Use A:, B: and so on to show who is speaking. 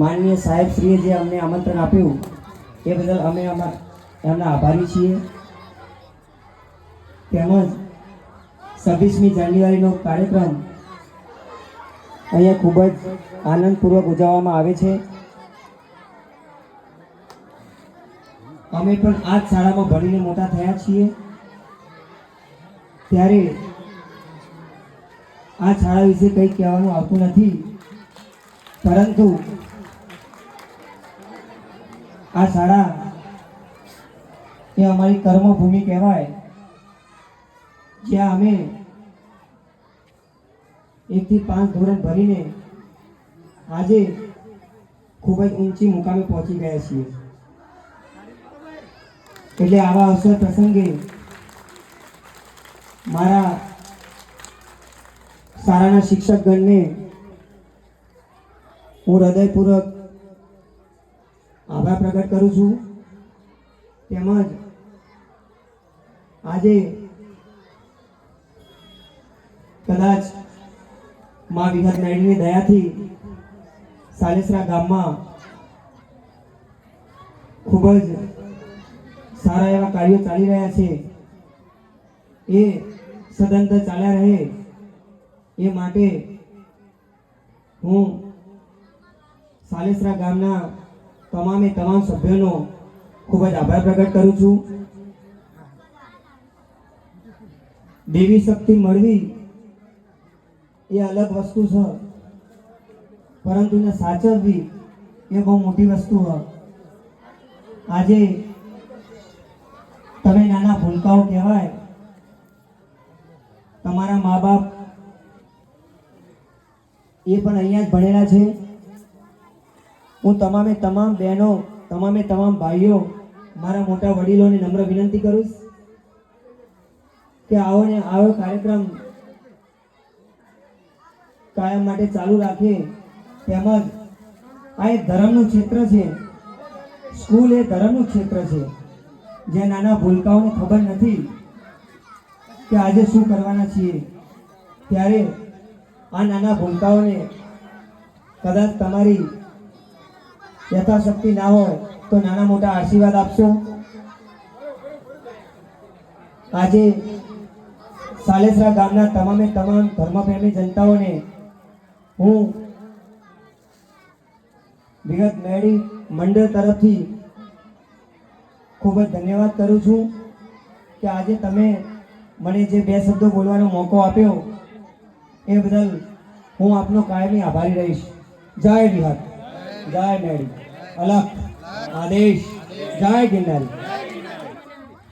A: માનનીય સાહેબશ્રીએ જે અમને આમંત્રણ આપ્યું, એ બદલ અમે એમના આભારી છીએ. તેમજ છવ્વીસમી જાન્યુઆરીનો કાર્યક્રમ અહીંયા ખૂબ જ આનંદપૂર્વક ઉજવવામાં આવે છે. અમે પણ આ જ શાળામાં ભણીને મોટા થયા છીએ. ત્યારે આ શાળા વિશે કંઈ કહેવાનું આવતું નથી. પરંતુ આ શાળા એ અમારી કર્મભૂમિ કહેવાય. જ્યાં અમે એકથી પાંચ ધોરણ ભરીને આજે ખૂબ જ ઊંચી મુકામે પહોંચી ગયા છીએ. એટલે આવા અવસર પ્રસંગે મારા શાળાના શિક્ષકગણને હું હૃદયપૂર્વક આભાર પ્રગટ કરું છું. તેમજ આજે કદાચ મા વિહત નાયડની દયાથી સાલેસરા ગામમાં ખૂબ જ સારા એવા કાર્યો ચાલી રહ્યા છે. એ સદંતર ચાલ્યા રહે એ માટે હું સાલેસરા ગામના તમામે તમામ સભ્યોનો ખૂબ જ આભાર પ્રગટ કરું છું. દેવી શક્તિ મળવી એ અલગ વસ્તુ છે, પરંતુ એને સાચવવી એ બહુ મોટી વસ્તુ છે. આજે તમે નાના ભૂલકાઓ કહેવાય, તમારા મા બાપ એ પણ અહીંયા જ ભણેલા છે. હું તમામે તમામ બહેનો, તમામે તમામ ભાઈઓ, મારા મોટા વડીલોને નમ્ર વિનંતી કરું કે આવો ને આવો કાર્યક્રમ કાયમ માટે ચાલુ રાખે. તેમજ આ એક ધર્મનું ક્ષેત્ર છે. સ્કૂલ એ ધર્મનું ક્ષેત્ર છે. જે નાના ભૂલકાઓને ખબર નથી કે આજે શું કરવાના છીએ. ત્યારે આ નાના ભૂલકાઓને કદાચ તમારી યથાશક્તિ ના હોય તો નાના મોટા આશીર્વાદ આપશો. આજે સાલેસરા ગામના તમામે તમામ ધર્મપ્રેમી જનતાઓને હું વિગત મેળી મંડળ તરફથી ખૂબ જ ધન્યવાદ કરું છું કે આજે તમે મને જે બે શબ્દો બોલવાનો મોકો આપ્યો, એ બદલ હું આપનો કાયમી આભારી રહીશ. જય વિહત જય મેળી અલખ. આદેશ. જય ગિરનારી.